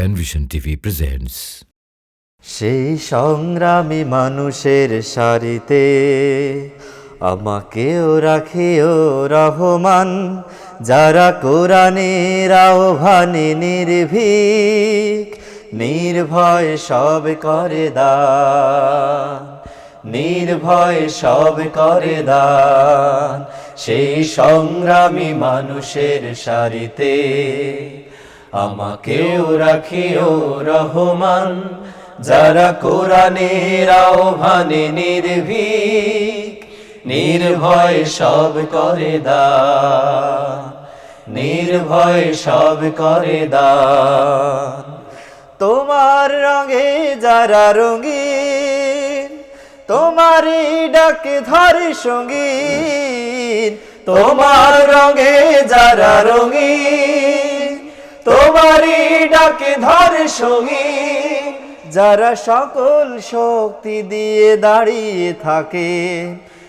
Penvision TV presents সেই সংগ্রামী মানুষের সারিতে আমাকেও রাখিও রহমান, যারা কোরআনের আহ্বানে নির্ভীক, নির্ভয় সব করে দান, নির্ভয় সব করে দান। সেই সংগ্রামী মানুষের সারিতে আমাকেও রাখিও রহমান, যারা কোরআনের আহ্বানে নির্ভীক, নির্ভয় সব করে দান নির্ভয় সব করে দান তোমার রঙে যারা রঙিন, তোমারই ডাকে ধরে সঙ্গীন, তোমার রঙে যারা রঙিন তোমারই ডাকে ধরে সঙ্গীন যারা সকল শক্তি দিয়ে দাঁড়িয়ে থাকে,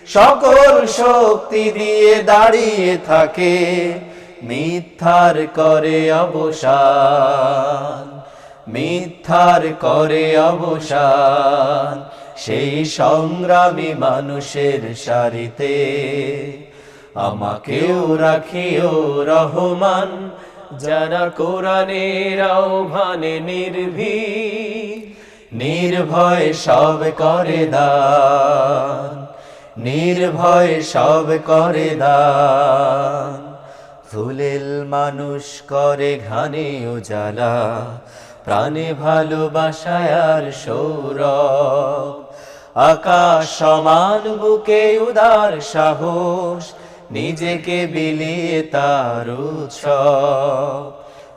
সকল শক্তি দিয়ে দাঁড়িয়ে থাকে, মিথ্যার করে অবসান, মিথ্যার করে অবসান, সেই সংগ্রামী মানুষের সারিতে আমাকেও রাখিও রহমান যারা কোরআনের আহ্বানে নির্ভীক, নির্ভয় সব করে দান, নির্ভয় সব করে দান। ফুলেল মানুষ করে ঘানে উজালা, প্রাণে ভালোবাসায় আর সৌরভ। আকাশ সমান বুকে উদার সাহস নিজেকে বিলিয়ে তার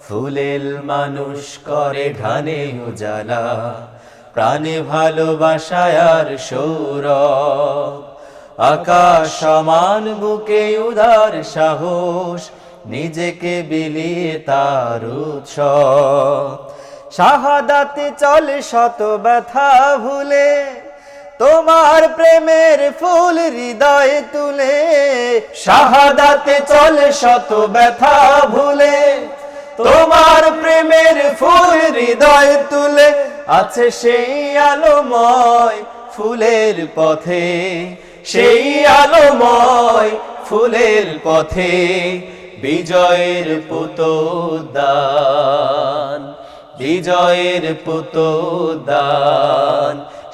ফুলেল মানুষ করে ঘানে উজালা, প্রাণে ভালোবাসায় আর সৌরভ। আকাশ সমান, বুকে উদার সাহস, নিজেকে বিলিয়ে তার শাহাদাতে চলে শত ব্যথা ভুলে, তোমার প্রেমের ফুল হৃদয়ে তুলে, শাহাদাতে চলে শত ব্যথা ভুলে। তোমার প্রেমের ফুল হৃদয় তুলে, আছে সেই আলোময় ফুলের পথে। সেই আলোময় ফুলের পথে বিজয়ের পুতোদান বিজয়ের পুতোদান